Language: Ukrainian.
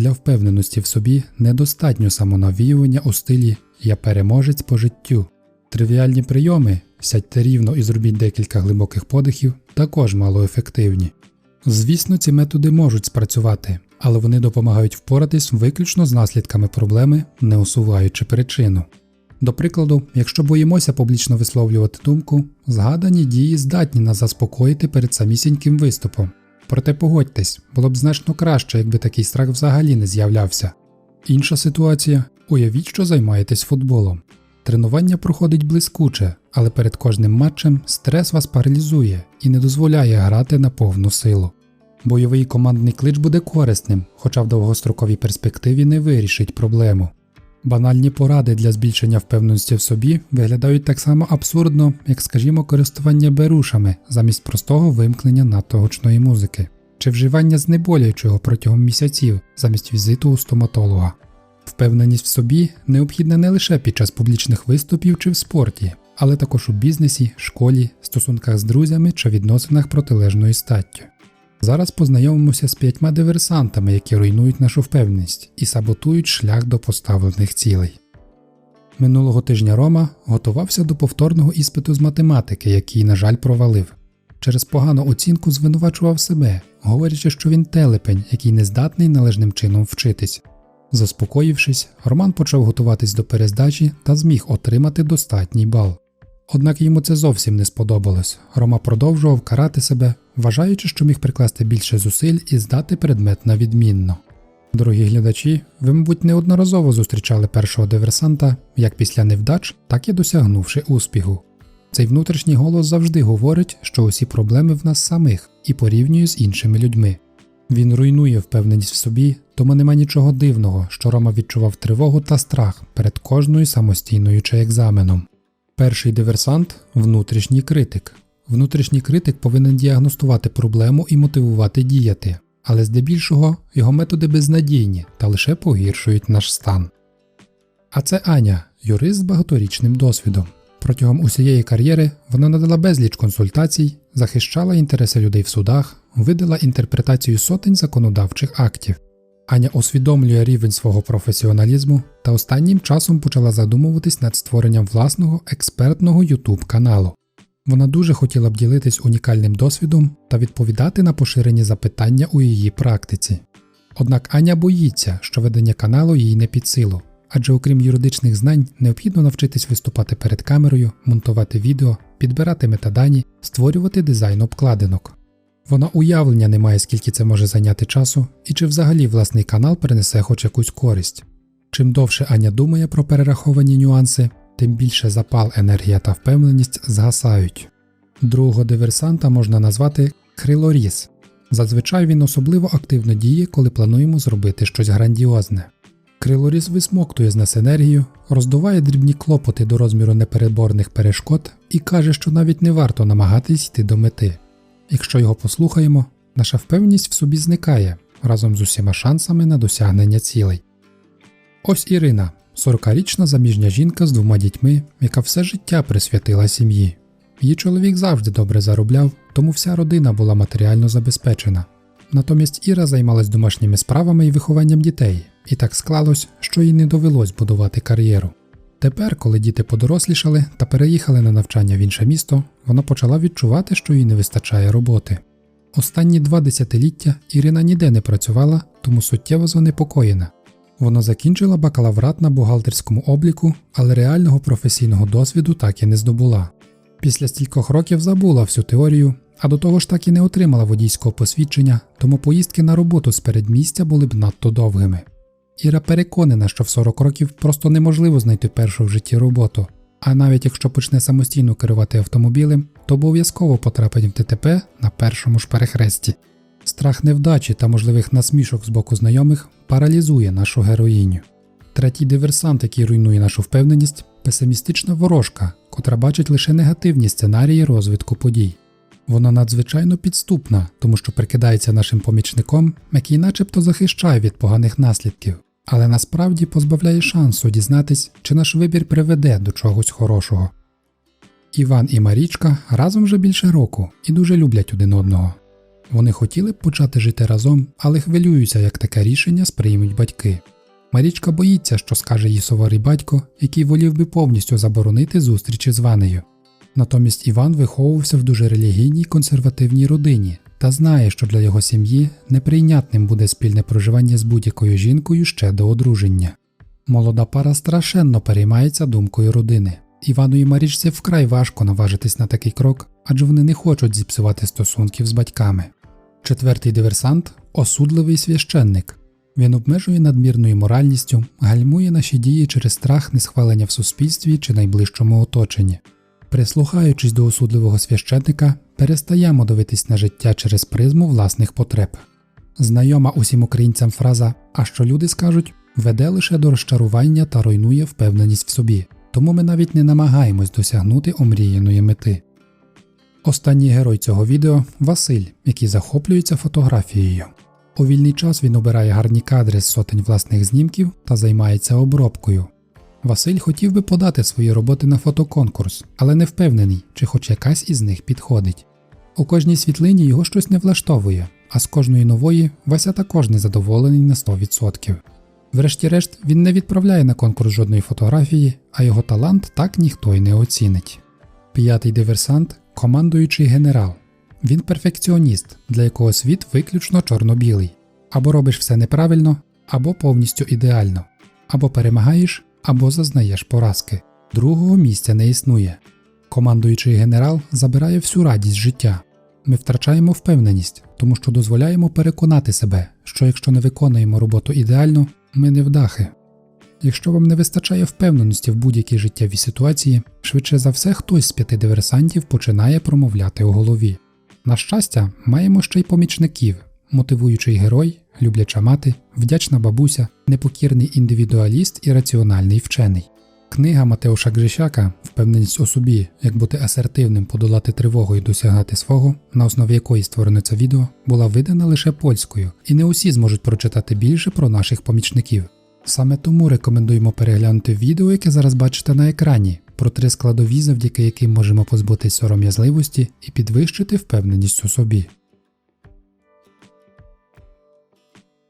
Для впевненості в собі недостатньо самонавіювання у стилі Я переможець по життю. Тривіальні прийоми сядьте рівно і зробіть декілька глибоких подихів також малоефективні. Звісно, ці методи можуть спрацювати, але вони допомагають впоратись виключно з наслідками проблеми, не усуваючи причину. До прикладу, якщо боїмося публічно висловлювати думку, згадані дії здатні нас заспокоїти перед самісіньким виступом. Проте погодьтесь, було б значно краще, якби такий страх взагалі не з'являвся. Інша ситуація уявіть, що займаєтесь футболом. Тренування проходить блискуче, але перед кожним матчем стрес вас паралізує і не дозволяє грати на повну силу. Бойовий командний клич буде корисним, хоча в довгостроковій перспективі не вирішить проблему. Банальні поради для збільшення впевненості в собі виглядають так само абсурдно, як, скажімо, користування берушами замість простого вимкнення надто гучної музики, чи вживання знеболюючого протягом місяців замість візиту у стоматолога. Впевненість в собі необхідна не лише під час публічних виступів чи в спорті, але також у бізнесі, школі, стосунках з друзями чи відносинах протилежною статтю. Зараз познайомимося з п'ятьма диверсантами, які руйнують нашу впевненість і саботують шлях до поставлених цілей. Минулого тижня Рома готувався до повторного іспиту з математики, який, на жаль, провалив. Через погану оцінку звинувачував себе, говорячи, що він телепень, який не здатний належним чином вчитись. Заспокоївшись, Роман почав готуватись до перездачі та зміг отримати достатній бал. Однак йому це зовсім не сподобалось. Рома продовжував карати себе, вважаючи, що міг прикласти більше зусиль і здати предмет на відмінно. Дорогі глядачі, ви, мабуть, неодноразово зустрічали першого диверсанта як після невдач, так і досягнувши успіху. Цей внутрішній голос завжди говорить, що усі проблеми в нас самих і порівнює з іншими людьми. Він руйнує впевненість в собі, тому нема нічого дивного, що Рома відчував тривогу та страх перед кожною самостійною чи екзаменом. Перший диверсант внутрішній критик. Внутрішній критик повинен діагностувати проблему і мотивувати діяти, але здебільшого його методи безнадійні та лише погіршують наш стан. А це Аня, юрист з багаторічним досвідом. Протягом усієї кар'єри вона надала безліч консультацій, захищала інтереси людей в судах, видала інтерпретацію сотень законодавчих актів. Аня усвідомлює рівень свого професіоналізму та останнім часом почала задумуватись над створенням власного експертного YouTube каналу. Вона дуже хотіла б ділитись унікальним досвідом та відповідати на поширені запитання у її практиці. Однак Аня боїться, що ведення каналу їй не під силу, адже окрім юридичних знань, необхідно навчитись виступати перед камерою, монтувати відео, підбирати метадані, створювати дизайн обкладинок. Вона уявлення не має, скільки це може зайняти часу, і чи взагалі власний канал принесе хоч якусь користь. Чим довше Аня думає про перераховані нюанси, тим більше запал, енергія та впевненість згасають. Другого диверсанта можна назвати крилоріз. Зазвичай він особливо активно діє, коли плануємо зробити щось грандіозне. Крилоріз висмоктує з нас енергію, роздуває дрібні клопоти до розміру непереборних перешкод і каже, що навіть не варто намагатись йти до мети. Якщо його послухаємо, наша впевненість в собі зникає разом з усіма шансами на досягнення цілей. Ось Ірина, 40-річна заміжня жінка з двома дітьми, яка все життя присвятила сім'ї. Її чоловік завжди добре заробляв, тому вся родина була матеріально забезпечена. Натомість Іра займалась домашніми справами і вихованням дітей, і так склалось, що їй не довелось будувати кар'єру. Тепер, коли діти подорослішали та переїхали на навчання в інше місто, вона почала відчувати, що їй не вистачає роботи. Останні два десятиліття Ірина ніде не працювала, тому суттєво занепокоєна. Вона закінчила бакалаврат на бухгалтерському обліку, але реального професійного досвіду так і не здобула. Після стількох років забула всю теорію, а до того ж так і не отримала водійського посвідчення, тому поїздки на роботу з передмістя були б надто довгими. Іра переконана, що в 40 років просто неможливо знайти першу в житті роботу, а навіть якщо почне самостійно керувати автомобілем, то обов'язково потрапить в ДТП на першому ж перехресті. Страх невдачі та можливих насмішок з боку знайомих паралізує нашу героїню. Третій диверсант, який руйнує нашу впевненість, песимістична ворожка, котра бачить лише негативні сценарії розвитку подій. Вона надзвичайно підступна, тому що прикидається нашим помічником, який начебто захищає від поганих наслідків, але насправді позбавляє шансу дізнатись, чи наш вибір приведе до чогось хорошого. Іван і Марічка разом вже більше року і дуже люблять один одного. Вони хотіли б почати жити разом, але хвилюються, як таке рішення сприймуть батьки. Марічка боїться, що скаже їй суворий батько, який волів би повністю заборонити зустрічі з Ванею. Натомість Іван виховувався в дуже релігійній консервативній родині та знає, що для його сім'ї неприйнятним буде спільне проживання з будь-якою жінкою ще до одруження. Молода пара страшенно переймається думкою родини. Івану і Марічці вкрай важко наважитись на такий крок, адже вони не хочуть зіпсувати стосунків з батьками. Четвертий диверсант осудливий священник. Він обмежує надмірною моральністю, гальмує наші дії через страх несхвалення в суспільстві чи найближчому оточенні. Прислухаючись до осудливого священника, перестаємо дивитись на життя через призму власних потреб. Знайома усім українцям фраза А що люди скажуть веде лише до розчарування та руйнує впевненість в собі, тому ми навіть не намагаємось досягнути омріяної мети. Останній герой цього відео Василь, який захоплюється фотографією. У вільний час він обирає гарні кадри з сотень власних знімків та займається обробкою. Василь хотів би подати свої роботи на фотоконкурс, але не впевнений, чи хоч якась із них підходить. У кожній світлині його щось не влаштовує, а з кожної нової Вася також незадоволений на 100%. Врешті-решт, він не відправляє на конкурс жодної фотографії, а його талант так ніхто й не оцінить. П'ятий диверсант командуючий генерал. Він перфекціоніст, для якого світ виключно чорно-білий. Або робиш все неправильно, або повністю ідеально, або перемагаєш, або зазнаєш поразки. Другого місця не існує. Командуючий генерал забирає всю радість життя. Ми втрачаємо впевненість, тому що дозволяємо переконати себе, що якщо не виконуємо роботу ідеально, ми не вдахи. Якщо вам не вистачає впевненості в будь-якій життєвій ситуації, швидше за все хтось з п'яти диверсантів починає промовляти у голові. На щастя, маємо ще й помічників, мотивуючий герой, любляча мати, вдячна бабуся, непокірний індивідуаліст і раціональний вчений. Книга Матеуша Грищака Впевненість у собі, як бути асертивним, подолати тривогу і досягати свого, на основі якої створено це відео, була видана лише польською, і не усі зможуть прочитати більше про наших помічників. Саме тому рекомендуємо переглянути відео, яке зараз бачите на екрані, про три складові, завдяки яким можемо позбутись сором'язливості і підвищити впевненість у собі.